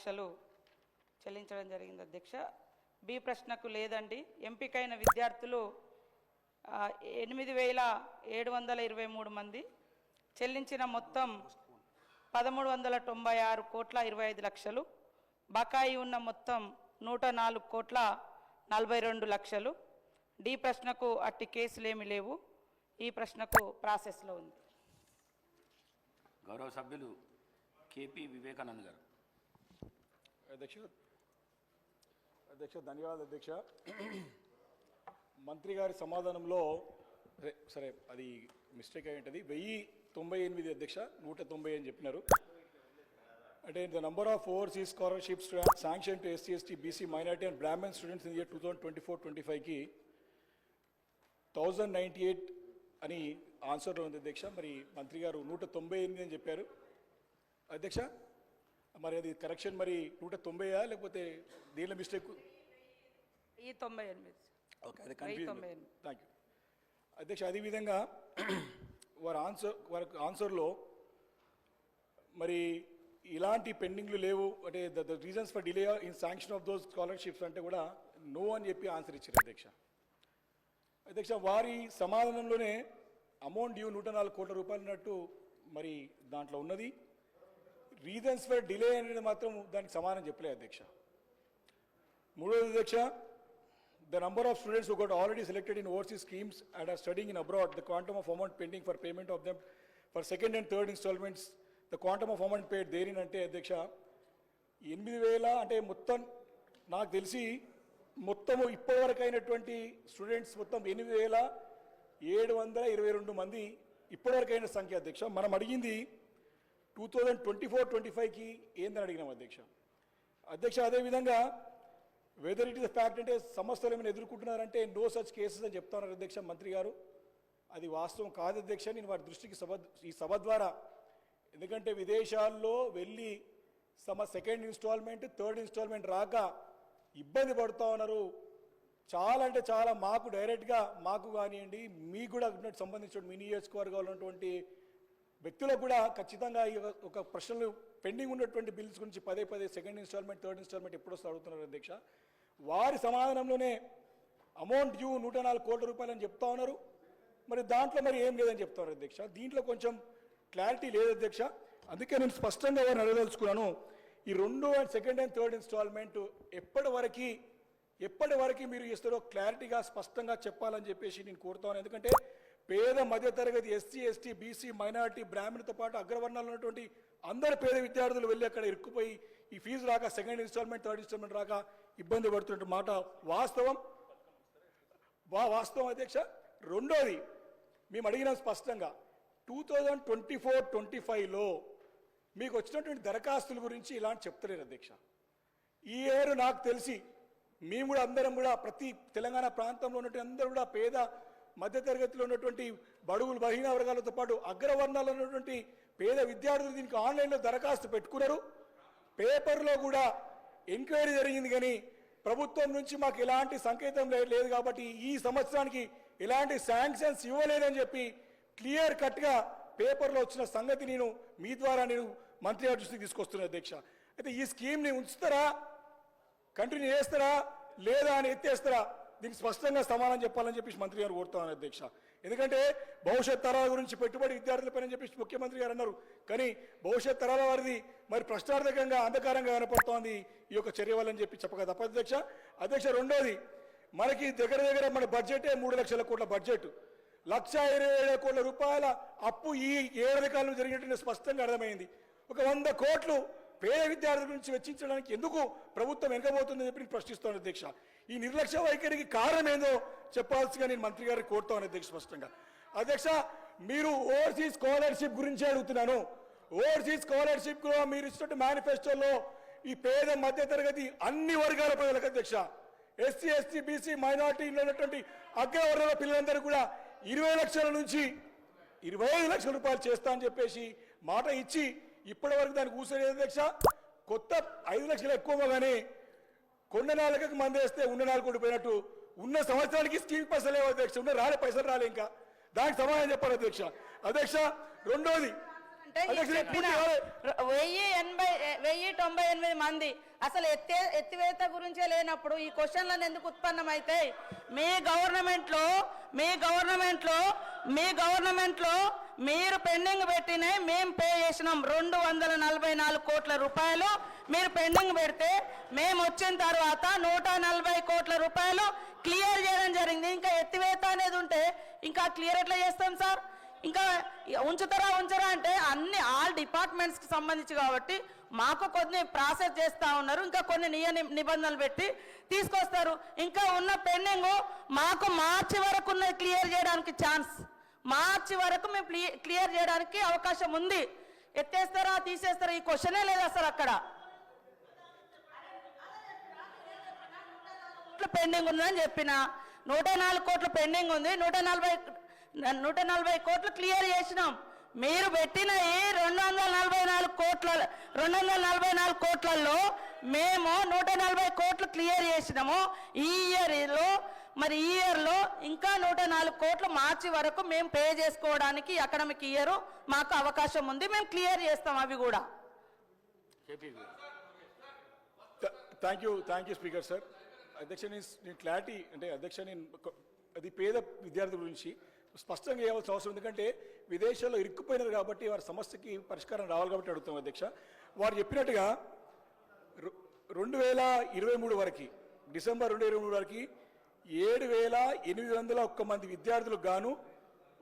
పరీక్షలు చెల్లించడం జరిగింది అధ్యక్ష. బి ప్రశ్నకు లేదండి. ఎంపికైన విద్యార్థులు ఎనిమిది వేల ఏడు వందల ఇరవై మూడు మంది. చెల్లించిన మొత్తం పదమూడు వందల తొంభై ఆరు కోట్ల ఇరవై ఐదు లక్షలు. బకాయి ఉన్న మొత్తం నూట నాలుగు కోట్ల నలభై రెండు లక్షలు. డి ప్రశ్నకు అట్టి కేసులేమి లేవు. ఈ ప్రశ్నకు ప్రాసెస్లో ఉంది. గౌరవ సభ్యులు కేపీ వివేకానంద్ గారు. అధ్యక్ష. అధ్యక్ష ధన్యవాదాలు అధ్యక్ష. మంత్రి గారి సమాధానంలో సరే సరే అది మిస్టేక్ అయి ఉంటుంది. వెయ్యి తొంభై ఎనిమిది అధ్యక్ష నూట తొంభై అని చెప్పినారు. అంటే the number of overseas scholarships sanction to SC ST BC minority and Brahmin students in year two thousand twenty four twenty ఫైవ్కి థౌజండ్ నైంటీ ఎయిట్ అని ఆన్సర్లో ఉంది అధ్యక్ష. మరి మంత్రి గారు నూట తొంభై ఎనిమిది అని చెప్పారు. అధ్యక్ష? మరి అది కరెక్షన్ మరి నూట తొంభైయా? లేకపోతే దీనిలో మిస్టేక్ ఈ తొంభై ఎనిమిది. ఓకే అది థ్యాంక్ యూ అధ్యక్ష అదేవిధంగా వారి ఆన్సర్ వారి ఆన్సర్లో మరి ఇలాంటి పెండింగ్లు లేవు. అంటే the the reasons for delay in sanction of those scholarships అంటే కూడా నో అని చెప్పి ఆన్సర్ ఇచ్చారు అధ్యక్ష. అధ్యక్ష వారి సమాధానంలోనే అమౌంట్ డ్యూ నూట నాలుగు కోట్ల రూపాయలు ఉన్నట్టు మరి దాంట్లో ఉన్నది. రీజన్స్ ఫర్ డిలే అనేది మాత్రం దానికి సమానం చెప్పలేదు అధ్యక్ష. మూడోది అధ్యక్ష the number of students got already selected in overseas schemes and are studying in abroad the quantum of amount pending for payment of them for second and third installments the quantum of amount paid దేని అంటే అధ్యక్ష ఎనిమిది వేల అంటే మొత్తం నాకు తెలిసి మొత్తము ఇప్పటివరకు అయినటువంటి స్టూడెంట్స్ మొత్తం ఎనిమిది వేల ఏడు వందల ఇరవై రెండు మంది ఇప్పటివరకు అయిన సంఖ్య అధ్యక్ష. మనం అడిగింది two thousand twenty four twenty ఫైవ్కి ఏందని అడిగినాం అధ్యక్ష. అధ్యక్ష అదేవిధంగా వెదర్ ఇట్ ఇస్ ఫ్యాక్ట్ అంటే సమస్యలు ఏమైనా ఎదుర్కొంటున్నారంటే నో సచ్ కేసెస్ అని చెప్తున్నారు అధ్యక్ష మంత్రి గారు. అది వాస్తవం కాదు అధ్యక్ష నేను వారి దృష్టికి సభ ఈ సభ ద్వారా. ఎందుకంటే విదేశాల్లో వెళ్ళి సమ సెకండ్ ఇన్స్టాల్మెంట్ థర్డ్ ఇన్స్టాల్మెంట్ రాక ఇబ్బంది పడుతూ ఉన్నారు. చాలా అంటే చాలా మాకు డైరెక్ట్గా మాకు కానివ్వండి మీకు కూడా సంబంధించిన మీ నియోజకవర్గంలో ఉన్నటువంటి వ్యక్తులకు కూడా ఖచ్చితంగా ఈ ఒక- ఒక ప్రశ్నలు పెండింగ్ ఉన్నటువంటి బిల్స్ గురించి పదే పదే సెకండ్ ఇన్స్టాల్మెంట్ థర్డ్ ఇన్స్టాల్మెంట్ ఎప్పుడు వస్తే అడుగుతున్నారు అధ్యక్ష? వారి సమాధానంలోనే అమౌంట్ డ్యూ నూట నాలుగు కోట్ల రూపాయలు అని చెప్తా ఉన్నారు. మరి దాంట్లో మరి ఏం లేదని చెప్తారు అధ్యక్ష? దీంట్లో కొంచెం క్లారిటీ లేదు అధ్యక్ష. అందుకే నేను స్పష్టంగా వారిని అడగదలుచుకున్నాను. ఈ రెండు and second and third installment ఎప్పటి వరకు ఎప్పటి వరకు మీరు ఇస్తారో క్లారిటీగా స్పష్టంగా చెప్పాలని చెప్పేసి నేను కోరుతాను ఎందుకంటే పేద మధ్యతరగతి ఎస్సీ ఎస్టీ బీసీ మైనారిటీ బ్రాహ్మణులతో పాటు అగ్రవర్ణాలు ఉన్నటువంటి అందరు పేద విద్యార్థులు వెళ్ళి అక్కడ ఇరుక్కుపోయి ఈ ఫీజు రాక సెకండ్ ఇన్స్టాల్మెంట్ థర్డ్ ఇన్స్టాల్మెంట్ రాక ఇబ్బంది పడుతున్న మాట. వాస్తవం? వా వాస్తవం అధ్యక్ష. రెండోది మేము అడిగినాం స్పష్టంగా two thousand twenty four twenty ఫైవ్లో మీకు వచ్చినటువంటి దరఖాస్తుల గురించి ఇలాంటి చెప్తలేరు అధ్యక్ష. ఈ ఇయర్ నాకు తెలిసి మేము కూడా అందరం కూడా ప్రతి తెలంగాణ ప్రాంతంలో ఉన్నటువంటి అందరూ కూడా పేద మధ్యతరగతిలో ఉన్నటువంటి బడుగులు బలహీన వర్గాలతో పాటు అగ్రవర్ణాలు ఉన్నటువంటి పేద విద్యార్థులు దీనికి ఆన్లైన్లో దరఖాస్తు పెట్టుకున్నారు. పేపర్లో కూడా ఎంక్వైరీ జరిగింది కానీ ప్రభుత్వం నుంచి మాకు ఎలాంటి సంకేతం లేదు కాబట్టి ఈ సంవత్సరానికి ఎలాంటి శాంక్షన్స్ ఇవ్వలేదని చెప్పి క్లియర్ కట్గా పేపర్లో వచ్చిన సంగతి నేను మీ ద్వారా నేను మంత్రి గారి దృష్టికి తీసుకొస్తున్నాను అధ్యక్ష. అయితే ఈ స్కీమ్ని ఉంచుతారా? కంటిన్యూ చేస్తారా? లేదా అని ఎత్తేస్తారా? దీనికి స్పష్టంగా సమాధానం చెప్పాలని చెప్పేసి మంత్రి గారు కోరుతాను అధ్యక్ష. ఎందుకంటే భవిష్యత్ తరాల గురించి పెట్టుబడి విద్యార్థులపైన చెప్పేసి ముఖ్యమంత్రి గారు అన్నారు. కానీ భవిష్యత్ తరాల వారిది మరి ప్రశ్నార్థకంగా అంధకారంగా కనపడుతోంది ఈ యొక్క చర్య వల్లని చెప్పి చెప్పక తప్ప అధ్యక్ష. అధ్యక్ష రెండోది మనకి దగ్గర దగ్గర మన బడ్జెటే మూడు లక్షల కోట్ల బడ్జెట్. లక్ష ఇరవై ఏడు కోట్ల రూపాయల అప్పు ఈ ఏడాది కాలంలో జరిగినట్టు స్పష్టంగా అర్థమైంది. ఒక వంద కోట్లు పేద విద్యార్థుల గురించి వెచ్చించడానికి ఎందుకు ప్రభుత్వం వెనకబోతుందని చెప్పి నేను ప్రశ్నిస్తాను అధ్యక్ష. ఈ నిర్లక్ష్య వైఖరికి కారణం ఏందో చెప్పాల్సిగా నేను మంత్రి గారిని కోరుతాను అధ్యక్ష స్పష్టంగా. అధ్యక్ష మీరు ఓవర్సీస్ స్కాలర్షిప్ గురించి అడుగుతున్నాను. ఓవర్సీస్ స్కాలర్షిప్లో మీరు ఇచ్చినట్టు మేనిఫెస్టోలో ఈ పేద మధ్యతరగతి అన్ని వర్గాల ప్రజలకు అధ్యక్ష ఎస్సీ ఎస్టీ బీసీ మైనార్టీలో ఉన్నటువంటి అగ్రవర్గాల పిల్లలందరూ కూడా ఇరవై లక్షల నుంచి ఇరవై ఐదు లక్షల రూపాయలు చేస్తా అని చెప్పేసి మాట ఇచ్చి ఇప్పటి వరకు దానికి కూర్చోలేదు అధ్యక్ష? కొత్త ఐదు లక్షలు ఎక్కువ కానీ కొండ నాలుగకి మంది వేస్తే ఉన్న నాలుగు కూడిపోయినట్టు ఉన్న సంవత్సరానికి స్కీమ్ పైసలు లేవు అధ్యక్ష. ఉన్న రాలే పైసలు రాలే ఇంకా. దానికి సమాధానం చెప్పాలి అధ్యక్ష. అధ్యక్ష రెండోది. వెయ్యి ఎనభై వెయ్యి తొంభై ఎనిమిది మంది అసలు ఎత్తే ఎత్తివేత గురించే లేనప్పుడు ఈ క్వశ్చన్లను ఎందుకు ఉత్పన్నమవుతాయి మీ గవర్నమెంట్లో మీ గవర్నమెంట్లో మీ గవర్నమెంట్లో మీరు పెండింగ్ పెట్టినవి మేము పే చేసినాం రెండు వందల నలభై నాలుగు కోట్ల రూపాయలు. మీరు పెండింగ్ పెడితే మేము వచ్చిన తర్వాత నూట నలభై కోట్ల రూపాయలు క్లియర్ చేయడం జరిగింది. ఇంకా ఎత్తివేత అనేది ఉంటే ఇంకా క్లియర్ ఎట్లా చేస్తాం సార్? ఇంకా ఉంచుతారా ఉంచరా అంటే అన్ని ఆల్ డిపార్ట్మెంట్స్కి సంబంధించి కాబట్టి మాకు కొన్ని ప్రాసెస్ చేస్తూ ఉన్నారు. ఇంకా కొన్ని నియ నిబంధనలు పెట్టి తీసుకొస్తారు. ఇంకా ఉన్న పెండింగ్ మాకు మార్చి వరకు ఉన్నది క్లియర్ చేయడానికి ఛాన్స్. మార్చి వరకు మేము క్లి- క్లియర్ చేయడానికి అవకాశం ఉంది. ఎత్తేస్తారా తీసేస్తారా ఈ క్వశ్చనే లేదు అసలు అక్కడ. పెండింగ్ ఉందని చెప్పిన నూట నాలుగు కోట్లు పెండింగ్ ఉంది నూట నలభై నూట నలభై కోట్లు క్లియర్ చేసినాం. మీరు పెట్టిన ఈ రెండు వందల నలభై నాలుగు కోట్ల రెండు వందల నలభై నాలుగు కోట్లలో మేము నూట నలభై కోట్లు క్లియర్ చేసినాము. ఈ ఇయర్లో మరి ఈ ఇయర్లో ఇంకా నూట నాలుగు కోట్లు మార్చి వరకు మేము పే చేసుకోవడానికి అకాడమిక్ ఇయర్ మాకు అవకాశం ఉంది. మేము క్లియర్ చేస్తాం అవి కూడా. Thank you thank you speaker sir అధ్యక్ష నేను క్లారిటీ అంటే అధ్యక్ష నేను అది పేద విద్యార్థుల గురించి స్పష్టంగా చేయవలసిన అవసరం ఎందుకంటే విదేశాల్లో ఇరుక్కుపోయినారు కాబట్టి వారి సమస్యకి పరిష్కారం రావాలి కాబట్టి అడుగుతాం అధ్యక్ష. వారు చెప్పినట్టుగా రె- రెండు వేల ఇరవై మూడు వరకు డిసెంబర్ రెండు ఇరవై మూడు వరకు ఏడు వేల ఎనిమిది వందల ఒక్క మంది విద్యార్థులకు గాను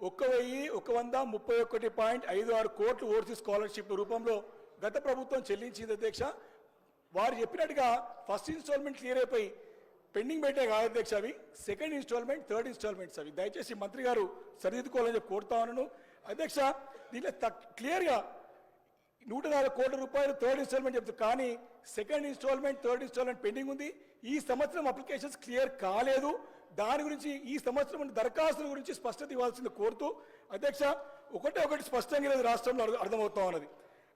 ఒక్క వెయ్యి ఒక వంద ముప్పై ఒకటి పాయింట్ ఐదు ఆరు కోట్లు ఓవర్సీస్ స్కాలర్షిప్ రూపంలో గత ప్రభుత్వం చెల్లించింది అధ్యక్ష. వారు చెప్పినట్టుగా ఫస్ట్ ఇన్స్టాల్మెంట్ క్లియర్ అయిపోయి పెండింగ్ పెట్టే కాదు అధ్యక్ష అవి. సెకండ్ ఇన్స్టాల్మెంట్ థర్డ్ ఇన్స్టాల్మెంట్స్ అవి. దయచేసి మంత్రి గారు సరిదిద్దుకోవాలని చెప్పి కోరుతా ఉన్నాను. అధ్యక్ష దీంట్లో తక్- క్లియర్గా నూట నాలుగు కోట్ల రూపాయలు థర్డ్ ఇన్స్టాల్మెంట్ చెప్తారు కానీ second installment third installment pending ఉంది. ఈ సంవత్సరం అప్లికేషన్స్ క్లియర్ కాలేదు. దాని గురించి ఈ సంవత్సరం దరఖాస్తుల గురించి స్పష్టత ఇవ్వాల్సింది కోరుతూ అధ్యక్ష ఒకటే ఒకటి స్పష్టంగా ఈరోజు రాష్ట్రంలో అర్థ- అర్థమవుతా ఉన్నది.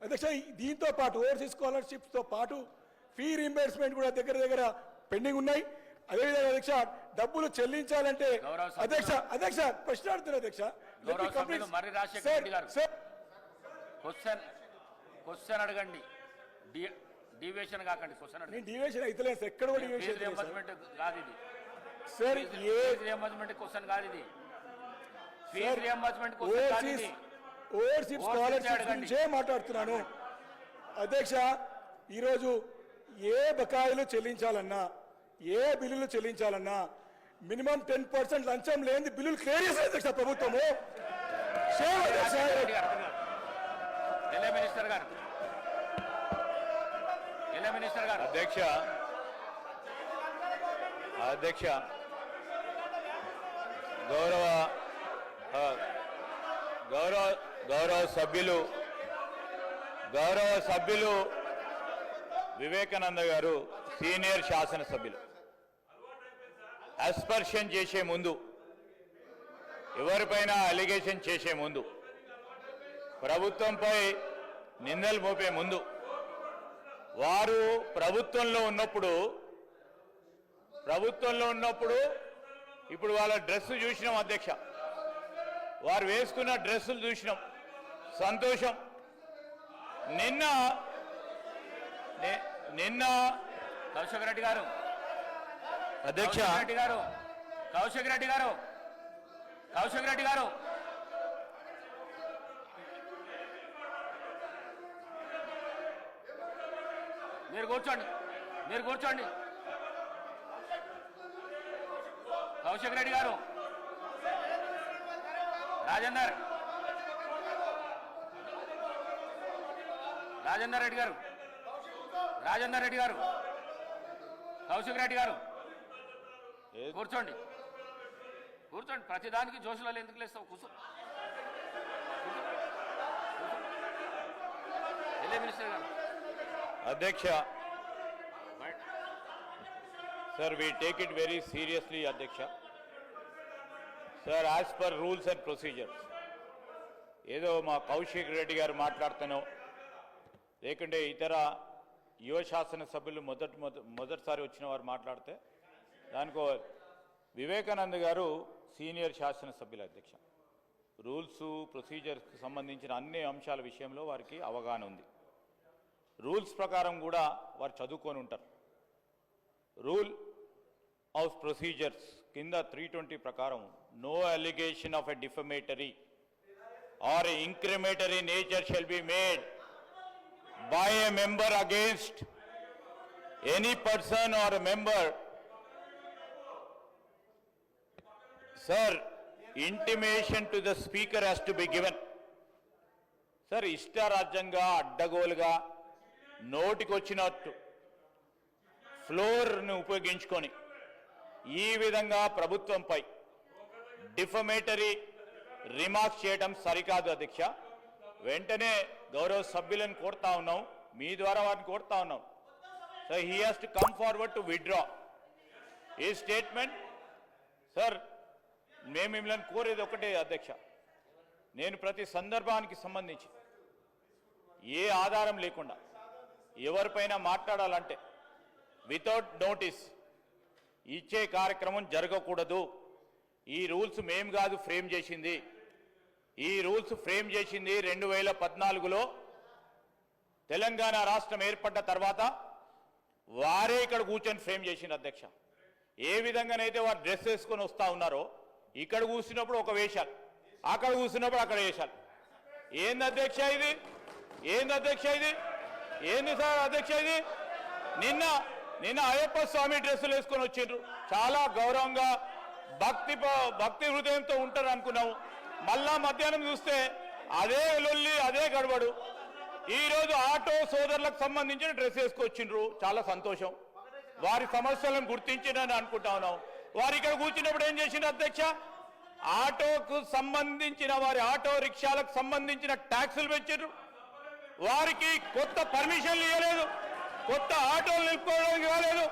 అధ్యక్ష దీంతో పాటు ఓవర్సీస్ స్కాలర్షిప్స్తో పాటు ఫీ రీంబర్స్మెంట్ కూడా దగ్గర దగ్గర పెండింగ్ ఉన్నాయి. అదేవిధంగా అధ్యక్ష డబ్బులు చెల్లించాలంటే. అధ్యక్ష అధ్యక్ష ప్రశ్న అడుగుతున్నారు అధ్యక్ష. క్వశ్చన్ క్వశ్చన్ అడగండి. డి డివియేషన్ కాకండి క్వశ్చన్ అడగండి. నేను డివియేషన్ అయితే సార్ ఎక్కడ కూడా లేదు సార్. రియంబర్స్మెంట్ కాదు ఇది. సార్ ఏ రియంబర్స్మెంట్ క్వశ్చన్ కాదు ఇది. ఫీజు రియంబర్స్మెంట్ క్వశ్చన్ కాదు ఇది. Overseas scholarship. గురించే మాట్లాడుతున్నాను. అధ్యక్ష ఈరోజు ఏ బకాయిలు చెల్లించాలన్నా ఏ బిల్లులు చెల్లించాలన్నా మినిమం టెన్ పర్సెంట్ లంచం లేని బిల్లులు క్లియర్ చేసే అధ్యక్ష ప్రభుత్వము Shame అధ్యక్ష. రెడ్డి గారు ఎల్ఏ మినిస్టర్ గారు. ఎల్ఏ మినిస్టర్ గారు. అధ్యక్ష. అధ్యక్ష. గౌరవ గౌరవ గౌరవ సభ్యులు గౌరవ సభ్యులు వివేకానంద గారు సీనియర్ శాసనసభ్యులు. అస్పర్షన్ చేసే ముందు ఎవరిపైన అలిగేషన్ చేసే ముందు ప్రభుత్వంపై నిందలు మోపే ముందు. వారు ప్రభుత్వంలో ఉన్నప్పుడు ప్రభుత్వంలో ఉన్నప్పుడు ఇప్పుడు వాళ్ళ డ్రెస్ చూసినాం అధ్యక్ష. వారు వేసుకున్న డ్రెస్సులు చూసినాం. సంతోషం. నిన్న నిన్న కౌశిక్ రెడ్డి గారు. అధ్యక్ష. రెడ్డి గారు. కౌశిక్ రెడ్డి గారు. కౌశిక్ రెడ్డి గారు. మీరు కూర్చోండి. మీరు కూర్చోండి. కౌశిక్ రెడ్డి గారు. రాజేందర్. రాజేందర్ రెడ్డి గారు. రాజేందర్ రెడ్డి గారు. కౌశిక్ రెడ్డి గారు. కూర్చోండి. కూర్చోండి. ప్రతిదానికి జోషులలో ఎందుకు లేస్తావు? కూర్చో. ఎల్ఏ మినిస్టర్ గారు. అధ్యక్ష. Sir we take it very seriously అధ్యక్ష. Sir as per rules and procedures ఏదో మా కౌశిక్ రెడ్డి గారు మాట్లాడుతానో లేకుంటే ఇతర యువ శాసన సభ్యులు మొదటి మొద- మొదటిసారి వచ్చిన వారు మాట్లాడితే దానికో వివేకానంద్ గారు సీనియర్ శాసనసభ్యుల అధ్యక్ష. రూల్స్ ప్రొసీజర్స్కి సంబంధించిన అన్ని అంశాల విషయంలో వారికి అవగాహన ఉంది. రూల్స్ ప్రకారం కూడా వారు చదువుకొని ఉంటారు రూల్ ఆఫ్ ప్రొసీజర్స్ కింద త్రీ ట్వంటీ ప్రకారం no allegation of a defamatory or incriminatory nature shall be made by a member against any person or member sir intimation to the speaker has to be given sir ఇష్టారాజ్యంగా అడ్డగోలుగా నోటికొచ్చినట్టు ఫ్లోర్ను ఉపయోగించుకొని ఈ విధంగా ప్రభుత్వంపై defamatory remarks చేయడం సరికాదు అధ్యక్ష. వెంటనే గౌరవ సభ్యులను కోరుతా ఉన్నాం. మీ ద్వారా వారిని కోరుతా ఉన్నాం. So he has to come forward to withdraw ఈ స్టేట్మెంట్ సార్ మేము మిమ్మల్ని కోరేది ఒకటే అధ్యక్ష. నేను ప్రతి సందర్భానికి సంబంధించి ఏ ఆధారం లేకుండా ఎవరిపైన మాట్లాడాలంటే వితౌట్ నోటీస్ ఇచ్చే కార్యక్రమం జరగకూడదు. ఈ రూల్స్ మేం కాదు ఫ్రేమ్ చేసింది. ఈ రూల్స్ ఫ్రేమ్ చేసింది రెండు వేల పద్నాలుగులో తెలంగాణ రాష్ట్రం ఏర్పడ్డ తర్వాత వారే ఇక్కడ కూర్చొని ఫ్రేమ్ చేసింది అధ్యక్ష. ఏ విధంగానైతే వారు డ్రెస్ వేసుకొని వస్తూ ఉన్నారో ఇక్కడ కూర్చున్నప్పుడు ఒక వేషాలు అక్కడ కూర్చున్నప్పుడు అక్కడ వేషాలు. ఏంది అధ్యక్ష ఇది? ఏంది అధ్యక్ష ఇది? ఏంది సార్ అధ్యక్ష ఇది? నిన్న నిన్న అయ్యప్ప స్వామి డ్రెస్సులు వేసుకొని వచ్చిండ్రు. చాలా గౌరవంగా భక్తి ప- భక్తి హృదయంతో ఉంటారు అనుకున్నాము. మళ్ళా మధ్యాహ్నం చూస్తే అదే లొల్లి అదే గడబడు ఈరోజు ఆటో సోదరులకు సంబంధించిన డ్రెస్ వేసుకొచ్చిండ్రు. చాలా సంతోషం. వారి సమస్యలను గుర్తించిండని అనుకుంటా ఉన్నాం. వారు ఇక్కడ కూర్చున్నప్పుడు ఏం చేసిండ్రు అధ్యక్ష? ఆటోకు సంబంధించిన వారి ఆటో రిక్షాలకు సంబంధించిన ట్యాక్సులు పెంచారు వారికి కొత్త పర్మిషన్లు ఇవ్వలేదు కొత్త ఆటోలు నిలుపుకోవడానికి రాలేదు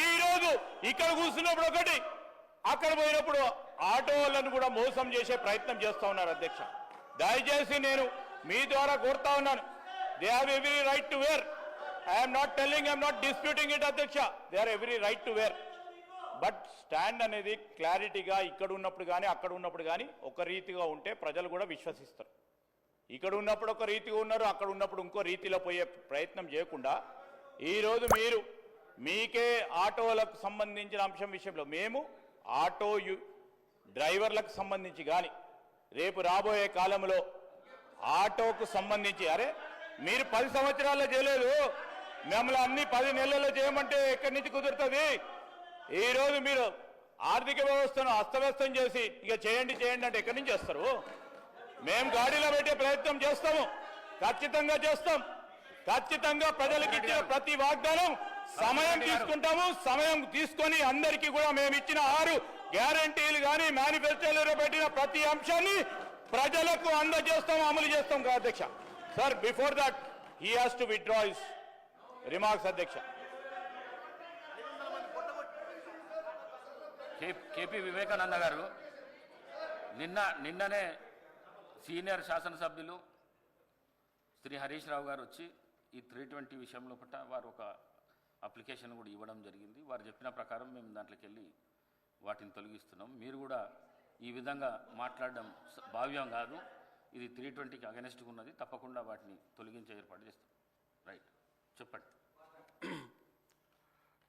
ఈ రోజు ఇక్కడ కూర్చున్నప్పుడు ఒకటి అక్కడ పోయినప్పుడు ఆటోలను కూడా మోసం చేసే ప్రయత్నం చేస్తా ఉన్నారు అధ్యక్ష. దయచేసి నేను మీ ద్వారా కోరుతా ఉన్నాను. They have every right to where I'm not telling I'm not disputing it అధ్యక్ష. They are every right to where but stand అనేది క్లారిటీగా ఇక్కడ ఉన్నప్పుడు కానీ అక్కడ ఉన్నప్పుడు కానీ ఒక రీతిగా ఉంటే ప్రజలు కూడా విశ్వసిస్తారు. ఇక్కడ ఉన్నప్పుడు ఒక రీతిగా ఉన్నారు అక్కడ ఉన్నప్పుడు ఇంకో రీతిలో పోయే ప్రయత్నం చేయకుండా ఈరోజు మీరు మీకే ఆటోలకు సంబంధించిన అంశం విషయంలో మేము ఆటో డ్రైవర్లకు సంబంధించి కానీ రేపు రాబోయే కాలంలో ఆటోకు సంబంధించి అరే మీరు పది సంవత్సరాల్లో చేయలేదు మిమ్మల్ని అన్ని పది నెలల్లో చేయమంటే ఎక్కడి నుంచి కుదురుతుంది? ఈ రోజు మీరు ఆర్థిక వ్యవస్థను అస్తవ్యస్తం చేసి ఇక చేయండి చేయండి అంటే ఎక్కడి నుంచి చేస్తారు మేము గాడిలో పెట్టే ప్రయత్నం చేస్తాము. ఖచ్చితంగా చేస్తాం. ఖచ్చితంగా ప్రజలకు ఇచ్చిన ప్రతి వాగ్దానం సమయం తీసుకుంటాము. సమయం తీసుకొని అందరికీ కూడా మేము ఇచ్చిన ఆరు గ్యారంటీలు కానీ మేనిఫెస్టోలో పెట్టిన ప్రతి అంశాన్ని ప్రజలకు అందజేస్తాం అమలు చేస్తాం అధ్యక్ష. Sir before that he has to withdraw his remarks అధ్యక్ష. కే- కేపీ వివేకానంద గారు నిన్న నిన్ననే సీనియర్ శాసనసభ్యులు శ్రీ హరీష్ రావు గారు వచ్చి ఈ త్రీ ట్వంటీ విషయంలో పట్ల వారు ఒక అప్లికేషన్ కూడా ఇవ్వడం జరిగింది. వారు చెప్పిన ప్రకారం మేము దాంట్లోకి వెళ్ళి వాటిని తొలగిస్తున్నాం. మీరు కూడా ఈ విధంగా మాట్లాడడం భావ్యం కాదు. ఇది త్రీ ట్వంటీకి అగెనిస్ట్గా ఉన్నది. తప్పకుండా వాటిని తొలగించే ఏర్పాటు చేస్తాం. రైట్. చెప్పండి.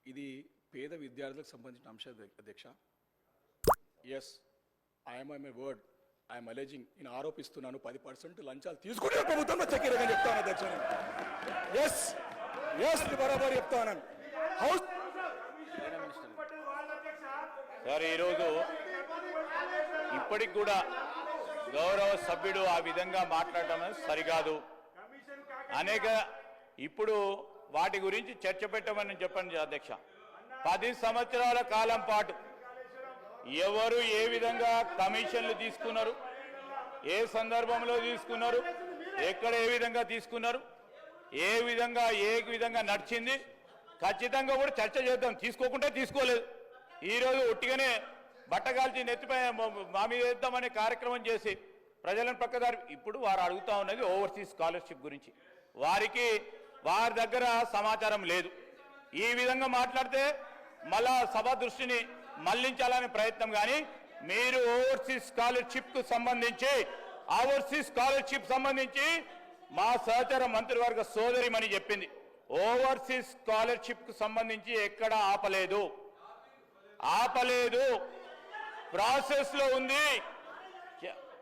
ఇది పేద విద్యార్థులకు సంబంధించిన అంశం అధ్యక్ష yes I'm I my word I'm alleging నేను ఆరోపిస్తున్నాను పది పర్సెంట్ లంచాలు తీసుకునే ప్రభుత్వంలో చక్కెరగా చెప్తాను అధ్యక్ష ఎస్ ఎస్ బరాబర్ చెప్తాను. హౌస్ సార్ ఈరోజు ఇప్పటికి కూడా గౌరవ సభ్యుడు ఆ విధంగా మాట్లాడటం సరికాదు. అనేక ఇప్పుడు వాటి గురించి చర్చ పెట్టమని చెప్పండి అధ్యక్ష. పది సంవత్సరాల కాలం పాటు ఎవరు ఏ విధంగా కమిషన్లు తీసుకున్నారు ఏ సందర్భంలో తీసుకున్నారు ఎక్కడ ఏ విధంగా తీసుకున్నారు ఏ విధంగా ఏ విధంగా నడిచింది ఖచ్చితంగా కూడా చర్చ చేద్దాం. తీసుకోకుంటే తీసుకోలేదు. ఈరోజు ఒట్టిగానే బట్టగాల్చి నెత్తిపై మ- మా మీద వేద్దామనే కార్యక్రమం చేసి ప్రజలను పక్కదారి ఇప్పుడు వారు అడుగుతా ఉన్నది ఓవర్సీస్ స్కాలర్షిప్ గురించి. వారికి వారి దగ్గర సమాచారం లేదు. ఈ విధంగా మాట్లాడితే మళ్ళా సభ దృష్టిని మళ్ళించాలనే ప్రయత్నం కానీ మీరు ఓవర్సీస్ స్కాలర్షిప్కు సంబంధించి ఓవర్సీస్ స్కాలర్షిప్ సంబంధించి మా సహచర మంత్రివర్గ సోదరిమని చెప్పింది. ఓవర్సీస్ స్కాలర్షిప్కు సంబంధించి ఎక్కడ ఆపలేదు. ఆపలేదు. ప్రాసెస్లో ఉంది.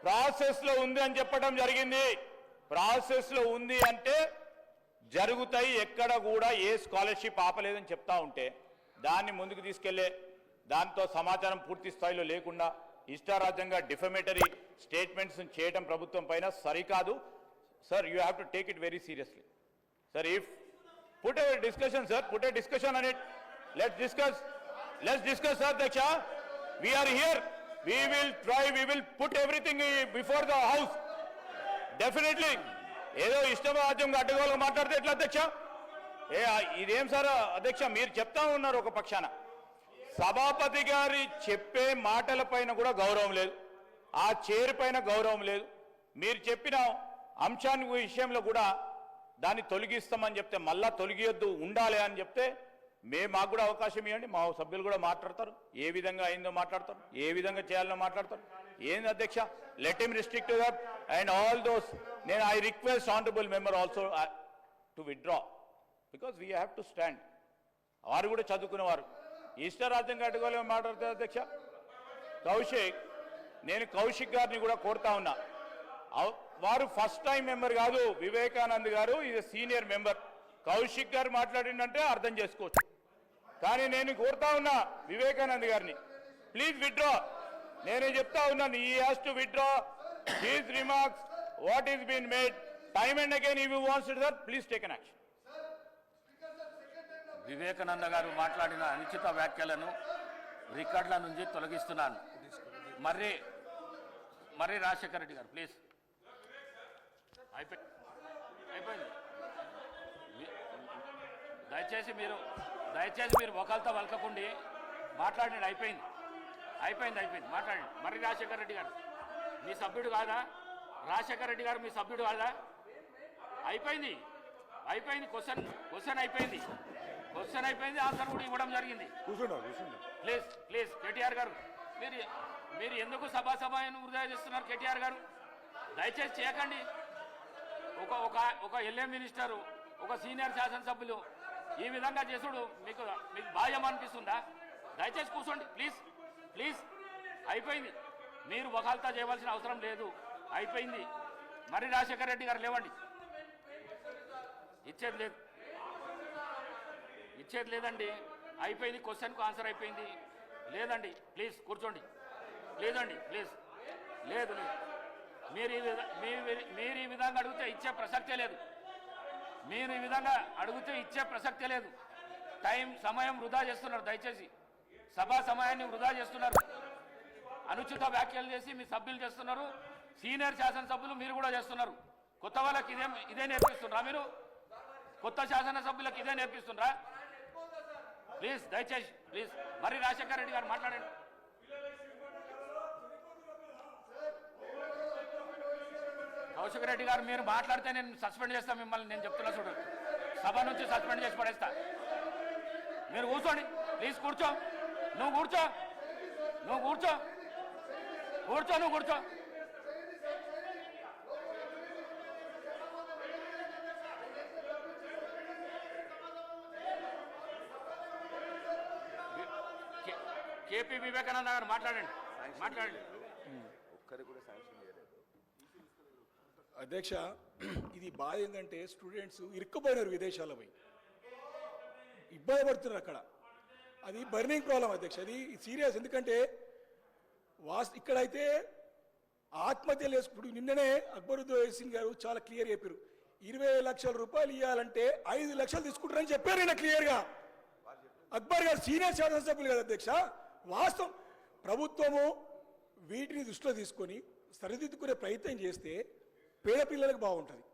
ప్రాసెస్లో ఉంది అని చెప్పడం జరిగింది. ప్రాసెస్లో ఉంది అంటే జరుగుతాయి ఎక్కడ కూడా ఏ స్కాలర్షిప్ ఆపలేదని చెప్తా ఉంటే దాన్ని ముందుకు తీసుకెళ్ళే దాంతో సమాచారం పూర్తి స్థాయిలో లేకుండా ఇష్టారాజ్యంగా డిఫమేటరీ స్టేట్మెంట్స్ చేయడం ప్రభుత్వం పైన సరికాదు. Sir you have to take it very seriously sir if put a discussion sir put a discussion on it let's discuss let's discuss sir Daksha we're here we will try we will put everything before the house definitely ఏదో ఇష్టం రాజ్యం అడ్డగోలుగా మాట్లాడితే ఎట్లా అధ్యక్ష? ఏ ఇదేం sir అధ్యక్ష మీరు చెప్తా ఉన్నారు ఒక పక్షాన. సభాపతి గారి చెప్పే మాటల పైన కూడా గౌరవం లేదు. ఆ చైర్ పైన గౌరవం లేదు. మీరు చెప్పిన అంశాన్ని విషయంలో కూడా దాన్ని తొలగిస్తామని చెప్తే మళ్ళా తొలగియొద్దు ఉండాలి అని చెప్తే మే మాకు కూడా అవకాశం ఇవ్వండి. మా సభ్యులు కూడా మాట్లాడతారు. ఏ విధంగా అయిందో మాట్లాడతారు. ఏ విధంగా చేయాలో మాట్లాడతారు. ఏంది అధ్యక్ష? Let him restrict that and all those నేను I request honourable member also to withdraw because we have to stand వారు కూడా చదువుకునేవారు. ఇష్టరాజ్యం కట్టుకోలేమో మాట్లాడుతుంది అధ్యక్ష? కౌశిక్ నేను కౌశిక్ గారిని కూడా కోరుతా ఉన్నా. వారు ఫస్ట్ టైం మెంబర్ కాదు. వివేకానంద్ గారు ఇది సీనియర్ మెంబర్. కౌశిక్ గారు మాట్లాడిందంటే అర్థం చేసుకోవచ్చు. కానీ నేను కోరుతా ఉన్నా వివేకానంద్ గారిని. Please withdraw. నేనే చెప్తా ఉన్నాను ఈ has to withdraw his remarks what is been made time and again ఇవి once that please take an action Vivekananda గారు మాట్లాడిన అనుచిత వ్యాఖ్యలను రికార్డుల నుంచి తొలగిస్తున్నాను. మర్రి మర్రి రాజశేఖర రెడ్డి గారు ప్లీజ్. అయిపోయి అయిపోయింది. దయచేసి మీరు దయచేసి మీరు ఒకరితో వలకకుండి. మాట్లాడండి అయిపోయింది. అయిపోయింది అయిపోయింది. మాట్లాడండి. మర్రి రాజశేఖర రెడ్డి గారు మీ సభ్యుడు కాదా? రాజశేఖర రెడ్డి గారు మీ సభ్యుడు కాదా? అయిపోయింది. అయిపోయింది క్వశ్చన్ క్వశ్చన్ అయిపోయింది. క్వశ్చన్ అయిపోయింది ఆన్సర్ కూడా ఇవ్వడం జరిగింది. కూర్చుండా ప్లీజ్ ప్లీజ్ కేటీఆర్ గారు మీరు మీరు ఎందుకు సభా సభను వృధా చేస్తున్నారు కేటీఆర్ గారు? దయచేసి చేయకండి. ఒక ఒక ఒక ఎల్ఏ మినిస్టరు ఒక సీనియర్ శాసనసభ్యులు ఈ విధంగా చేసుడు మీకు మీకు బాధ్యం అనిపిస్తుందా? దయచేసి కూర్చోండి ప్లీజ్ ప్లీజ్. అయిపోయింది. మీరు ఒకళ్ళతో చేయవలసిన అవసరం లేదు. అయిపోయింది. మరి రాజశేఖర రెడ్డి గారు లేవండి. ఇచ్చేది లేదు. ఇచ్చేది లేదండి. అయిపోయింది క్వశ్చన్కు ఆన్సర్ అయిపోయింది. లేదండి ప్లీజ్ కూర్చోండి. లేదండి ప్లీజ్ లేదు లేదు. మీరు ఈ విధంగా మీరు ఈ విధంగా అడిగితే ఇచ్చే ప్రసక్తే లేదు. మీరు ఈ విధంగా అడిగితే ఇచ్చే ప్రసక్తే లేదు. టైం సమయం వృధా చేస్తున్నారు దయచేసి. సభా సమయాన్ని వృధా చేస్తున్నారు. అనుచిత వ్యాఖ్యలు చేసి మీ సభ్యులు చేస్తున్నారు. సీనియర్ శాసనసభ్యులు మీరు కూడా చేస్తున్నారు. కొత్త వాళ్ళకి ఇదే ఇదే నేర్పిస్తున్నారా మీరు? కొత్త శాసనసభ్యులకు ఇదే నేర్పిస్తుండ్రా? ప్లీజ్ దయచేసి ప్లీజ్. మరి రాజశేఖర రెడ్డి గారు మాట్లాడండి. కౌశిక్ రెడ్డి గారు మీరు మాట్లాడితే నేను సస్పెండ్ చేస్తాను మిమ్మల్ని నేను చెప్తున్నా చూడు. సభ నుంచి సస్పెండ్ చేసి పడేస్తా. మీరు కూర్చోండి. ప్లీజ్ కూర్చో. నువ్వు కూర్చో. నువ్వు కూర్చో. కూర్చో నువ్వు కూర్చో కే- కేపీ వివేకానంద గారు మాట్లాడండి. మాట్లాడండి. అధ్యక్ష ఇది బాధ ఏంటంటే స్టూడెంట్స్ ఇరుక్కుపోయినారు విదేశాల పోయి. ఇబ్బంది పడుతున్నారు అక్కడ. అది బర్నింగ్ ప్రాబ్లం అధ్యక్ష. అది సీరియస్ ఎందుకంటే వాస్ ఇక్కడైతే ఆత్మహత్యలు చేసుకుంటూ నిన్ననే అక్బరుద్దీన్ గారు చాలా క్లియర్ చెప్పారు. ఇరవై లక్షల రూపాయలు ఇవ్వాలంటే ఐదు లక్షలు తీసుకుంటారని చెప్పారు నిన్న క్లియర్గా అక్బర్ గారు సీనియర్ శాసనసభ్యులు కదా అధ్యక్ష. వాస్తవం ప్రభుత్వము వీటిని దృష్టిలో తీసుకొని సరిదిద్దుకునే ప్రయత్నం చేస్తే పేద పిల్లలకు బాగుంటుంది.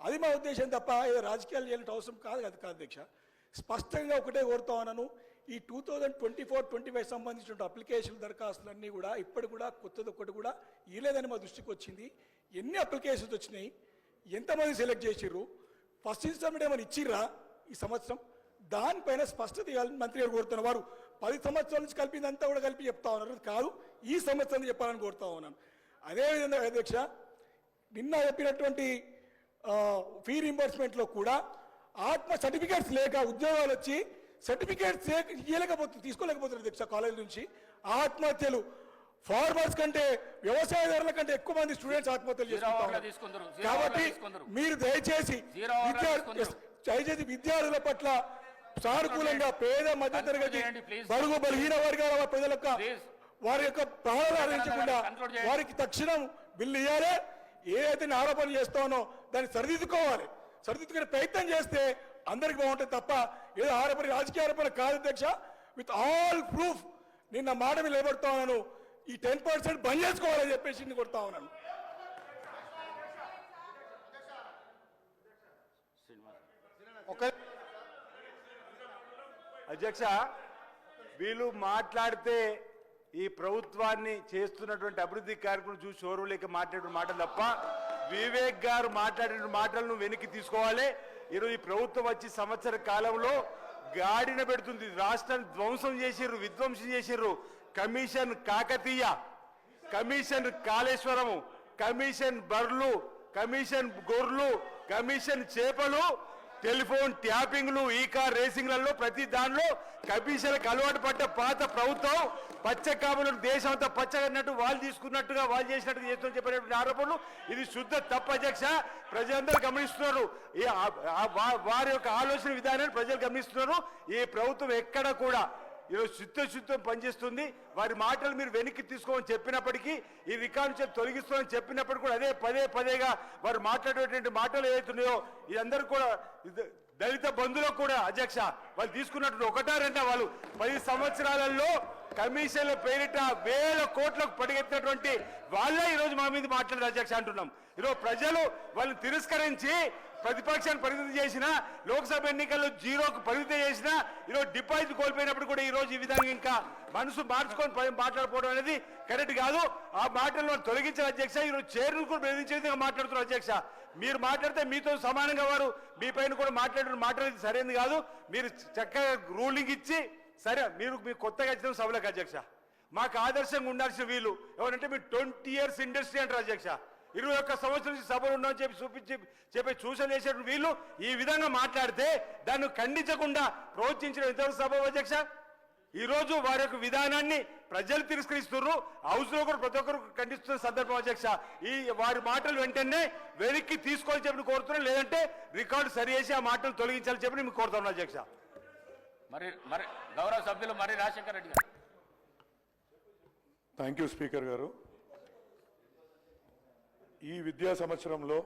అది మా ఉద్దేశం తప్ప ఏదో రాజకీయాలు చేయాలంటే అవసరం కాదు అది కాదు అధ్యక్ష స్పష్టంగా ఒకటే కోరుతా ఉన్నాను ఈ two thousand twenty four twenty five సంబంధించిన అప్లికేషన్ దరఖాస్తులన్నీ కూడా ఇప్పటి కూడా కొత్తది ఒకటి కూడా ఇవ్వలేదని మా దృష్టికి వచ్చింది. ఎన్ని అప్లికేషన్స్ వచ్చినాయి ఎంతమంది సెలెక్ట్ చేసిర్రు ఫస్ట్ ఇన్స్టాల్మెంట్ ఏమైనా ఇచ్చిర్రా ఈ సంవత్సరం? దానిపైన స్పష్టత ఇవ్వాలని మంత్రి గారు కోరుతున్న వారు పది సంవత్సరాల నుంచి కలిపిందంతా కూడా కలిపి చెప్తా ఉన్నారు కాదు ఈ సంవత్సరం చెప్పాలని కోరుతా ఉన్నాను అదేవిధంగా అధ్యక్ష నిన్న చెప్పినటువంటి ఫీ రింబర్స్మెంట్లో కూడా ఆత్మ సర్టిఫికేట్స్ లేక ఉద్యోగాలు వచ్చి సర్టిఫికేట్స్ ఇవ్వలేకపోతుంది తీసుకోలేకపోతున్నారు అధ్యక్ష కాలేజ్ నుంచి ఆత్మహత్యలు ఫార్మర్స్ కంటే వ్యవసాయదారుల కంటే ఎక్కువ మంది స్టూడెంట్స్ ఆత్మహత్యలు. Zero కాబట్టి. మీరు దయచేసి. దయచేసి విద్యార్థుల పట్ల సానుకూలంగా పేద మధ్యతరగతి. బడుగు బలహీన వర్గాల ప్రజల యొక్క. వారి యొక్క ప్రాణాలు. వారికి తక్షణం బిల్లు ఇవ్వాలి ఏదైతే నేను ఆరోపణ చేస్తానో దాన్ని సరిదిద్దుకోవాలి. సరిదిద్దుకునే ప్రయత్నం చేస్తే అందరికి బాగుంటుంది తప్ప ఏదో ఆరోపణ రాజకీయ ఆరోపణ కాదు అధ్యక్ష. విత్ ఆల్ ప్రూఫ్ నిన్న మాట మీద నిలబడతా ఉన్నాను. ఈ టెన్ పర్సెంట్ బంద్ చేసుకోవాలని చెప్పేసి నేను కొడతా ఉన్నాను. ఒక అధ్యక్ష వీళ్ళు మాట్లాడితే ఈ ప్రభుత్వాన్ని చేస్తున్నటువంటి అభివృద్ధి కార్యక్రమం చూసి షోరూలేక మాట్లాడిన మాటలు తప్ప వివేక్ గారు మాట్లాడిన మాటలను వెనక్కి తీసుకోవాలి. ఈరోజు ఈ ప్రభుత్వం వచ్చి సంవత్సర కాలంలో గాడిన పెడుతుంది. రాష్ట్రాన్ని ధ్వంసం చేసిర్రు విధ్వంసం చేసిర్రు. Commission Kakatiya commission Kaleshwaram commission బర్లు కమిషన్ గొర్రెలు కమిషన్ చేపలు టెలిఫోన్ ట్యాపింగ్లు ఈ కార్ రేసింగ్లలో ప్రతి దానిలో కమిషన్లకు అలవాటు పడ్డ పాత ప్రభుత్వం పచ్చ కాపులను దేశం అంతా పచ్చగన్నట్టు వాళ్ళు తీసుకున్నట్టుగా వాళ్ళు చేసినట్టు చేస్తున్నారు చెప్పినటువంటి ఆరోపణలు. ఇది శుద్ధ తప్పు అధ్యక్ష. ప్రజలందరూ గమనిస్తున్నారు. ఈ వారి యొక్క ఆలోచన విధానాన్ని ప్రజలు గమనిస్తున్నారు. ఈ ప్రభుత్వం ఎక్కడ కూడా ఈరోజు శుద్ధశుద్ధం పనిచేస్తుంది. వారి మాటలు మీరు వెనక్కి తీసుకోమని చెప్పినప్పటికీ ఈ రికార్డు నుంచి తొలగిస్తామని చెప్పినప్పటికీ కూడా అదే పదే పదేగా వారు మాట్లాడేటువంటి మాటలు ఏవైతున్నాయో ఇదందరూ కూడా దళిత బంధువులకు కూడా అధ్యక్ష వాళ్ళు తీసుకున్నట్టు ఒకటా రెండా వాళ్ళు పది సంవత్సరాలలో కమిషన్ల పేరిట వేల కోట్లకు పడిగెత్తినటువంటి వాళ్ళే ఈరోజు మా మీద మాట్లాడారు అధ్యక్ష అంటున్నాం. ఈరోజు ప్రజలు వాళ్ళని తిరస్కరించి ప్రతిపక్షాన్ని పరిమితి చేసిన లోక్సభ ఎన్నికల్లో జీరోకు పరిమితి చేసిన ఈరోజు డిపాజిట్ కోల్పోయినప్పుడు కూడా ఈ రోజు ఈ విధంగా ఇంకా మనసు మార్చుకొని మాట్లాడుకోవడం అనేది కరెక్ట్ కాదు. ఆ మాటలను తొలగించిన అధ్యక్ష ఈరోజు చైర్ను కూడా బెదిరించే విధంగా మాట్లాడుతున్నారు అధ్యక్ష. మీరు మాట్లాడితే మీతో సమానంగా వారు మీ పైన కూడా మాట్లాడిన మాట్లాడేది సరైనది కాదు. మీరు చక్కగా రూలింగ్ ఇచ్చి సరే మీరు మీ కొత్తగా వచ్చిన సభలకు అధ్యక్ష. మాకు ఆదర్శంగా ఉండాల్సిన వీళ్ళు ఎవరంటే మీరు ట్వంటీ ఇయర్స్ ఇండస్ట్రీ అంటారు అధ్యక్ష. ఇరవై ఒక్క సంవత్సరం నుంచి సభలు ఉన్నామని చెప్పి చూపించి చెప్పి సూచన చేసే వీళ్ళు ఈ విధంగా మాట్లాడితే దాన్ని ఖండించకుండా ప్రోత్సహించడం ఎంతవరకు సభ అధ్యక్ష ఈ రోజు వారి యొక్క విధానాన్ని ప్రజలు తిరస్కరిస్తున్నారు. హౌస్లో కూడా ప్రతి ఒక్కరు ఖండిస్తున్న సందర్భం అధ్యక్ష ఈ వారి మాటలు వెంటనే వెనక్కి తీసుకోవాలని చెప్పి కోరుతున్నాం. లేదంటే రికార్డు సరి చేసి ఆ మాటలు తొలగించాలని చెప్పి మీకు కోరుతున్నాను అధ్యక్ష. మరి మరి గౌరవ సభ్యులు మరి రాజశేఖర రెడ్డి గారు. థ్యాంక్ యూ స్పీకర్ గారు. ఈ విద్యా సంవత్సరంలో